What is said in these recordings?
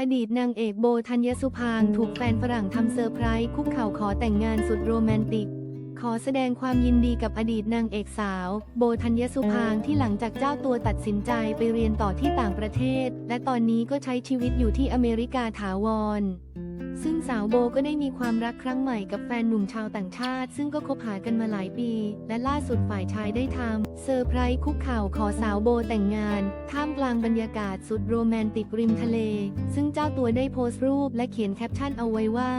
อดีตนางเอกโบธัญสุพางถูกแฟนฝรั่งทำเซอร์ไพรส์คุกเข่าขอแต่งงานสุดโรแมนติก ขอแสดงความยินดีกับอดีตนางเอกสาว โบธัญสุพางที่หลังจากเจ้าตัวตัดสินใจไปเรียนต่อที่ต่างประเทศ และตอนนี้ก็ใช้ชีวิตอยู่ที่อเมริกาถาวร ซึ่งสาวโบก็ได้มีความรักครั้งใหม่กับแฟนหนุ่มชาวต่างชาติ ซึ่งก็คบหากันมาหลายปี และล่าสุดฝ่ายชายได้ทำเซอร์ไพรส์คุกเข่าขอสาวโบแต่งงาน ท่ามกลางบรรยากาศสุดโรแมนติกริมทะเล ซึ่งเจ้าตัวได้โพสต์รูปและเขียนแคปชั่นเอาไว้ว่า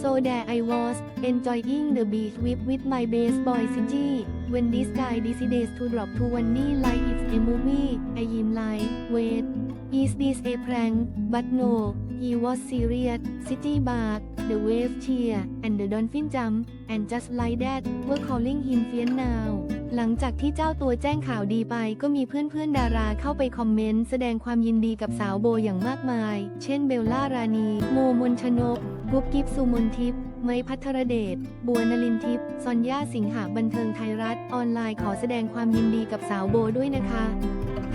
so there I was enjoying the beach with with my best boy Siji when this guy decides to drop to one knee like it's a movie I am like wait Is this a prank? But no, he was serious. City bark, the wave cheer, and the dolphin jump, and just like that, we're calling him Fian now. หลังจากที่เจ้าตัวแจ้งข่าวดีไปก็มีเพื่อนๆดาราเข้าไปคอมเมนต์แสดงความยินดีกับสาวโบอย่างมากมาย เช่นเบลล่ารานี โมมนชนก กุ๊บกิ๊บสุมนทิพย์ไมพัทรเดช บัวนลินทิพย์ซอนย่าสิงหาบันเทิงไทยรัฐ ออนไลน์ขอแสดงความยินดีกับสาวโบด้วยนะคะ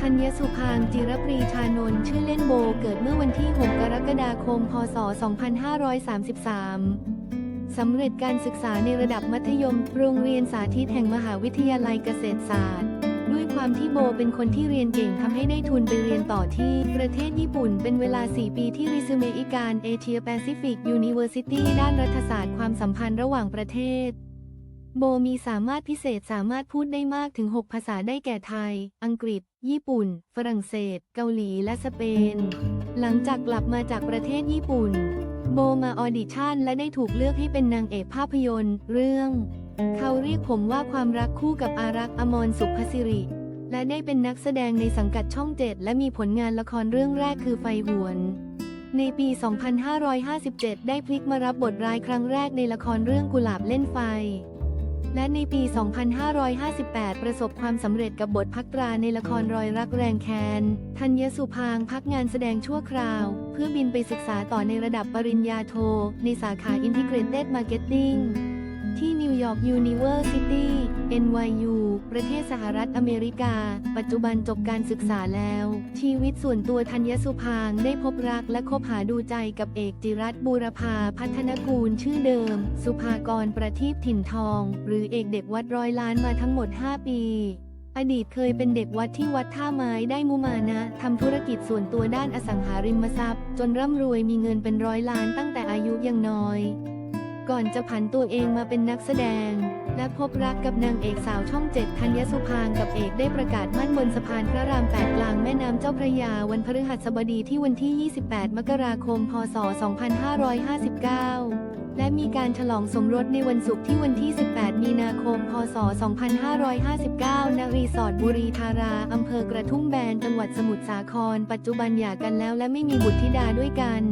ธัญสุพางจิรปรีชานนท์ชื่อเล่นโบเกิดเมื่อวันที่ 6 กรกฎาคม พศ 2533 สำเร็จการศึกษาในระดับมัธยม โรงเรียนสาธิตแห่งมหาวิทยาลัยเกษตรศาสตร์ด้วยความที่โบเป็นคนที่เรียนเก่งทำให้ได้ทุนไปเรียนต่อที่ ประเทศญี่ปุ่นเป็นเวลา 4 ปีที่ริซูเมอิการเอเชียแปซิฟิกยูนิเวอร์ซิตี้ด้านรัฐศาสตร์ความสัมพันธ์ระหว่างประเทศ โบมีสามารถพิเศษสามารถพูดได้มากถึง 6 ภาษาได้แก่ไทย อังกฤษ ญี่ปุ่น ฝรั่งเศส เกาหลี และสเปน หลังจากกลับมาจากประเทศญี่ปุ่น โบมาออดิชั่นและได้ถูกเลือกให้เป็นนางเอกภาพยนตร์ เรื่อง เขาเรียกผมว่าความรักคู่กับอารักษ์อมรสุภสิริ และได้เป็นนักแสดงในสังกัดช่องเจ็ดและมีผลงานละครเรื่องแรกคือไฟหวนในปี 2557 ได้พลิกมารับบทร้ายครั้งแรกในละครเรื่องกุหลาบเล่นไฟ และในปี 2558 ประสบความสำเร็จกับบทพักตราในละครรอยรักแรงแค้นธัญสุพางพักงานแสดงชั่วคราว เพื่อบินไปศึกษาต่อในระดับปริญญาโท ในสาขา Integrated Marketing ที่นิวยอร์ก University NYU ประเทศสหรัฐอเมริกา ปัจจุบันจบการศึกษาแล้ว ชีวิตส่วนตัวธัญสุพางได้พบรักและคบหาดูใจกับเอกจิรัตบูรพาพัฒนกูลชื่อเดิม สุภากรประทีปถิ่นทอง หรือเอกเด็กวัดร้อยล้านมาทั้งหมด 5 ปีอดีตเคยเป็นเด็กวัดที่วัดท่าไม้ได้มุมานะทำธุรกิจส่วนตัวด้านอสังหาริมทรัพย์ จนร่ำรวยมีเงินเป็นร้อยล้านตั้งแต่อายุยังน้อย ก่อนจะผันตัวเองมาเป็นนักแสดง และพบรักกับนางเอกสาวช่องเจ็ดธัญสุพางกับเอกได้ประกาศมั่นบนสะพานพระรามแปดกลางแม่น้ำเจ้าพระยาวันพฤหัสบดีที่วันที่ 28 มกราคม พศ 2559และมีการฉลองสมรสในวันศุกร์ที่วันที่ 18 มีนาคม พศ 2559 ณ รีสอร์ทบุรีธารา อำเภอกระทุ่มแบน จังหวัดสมุทรสาคร ปัจจุบันหย่ากันแล้วและไม่มีบุตรธิดาด้วยกัน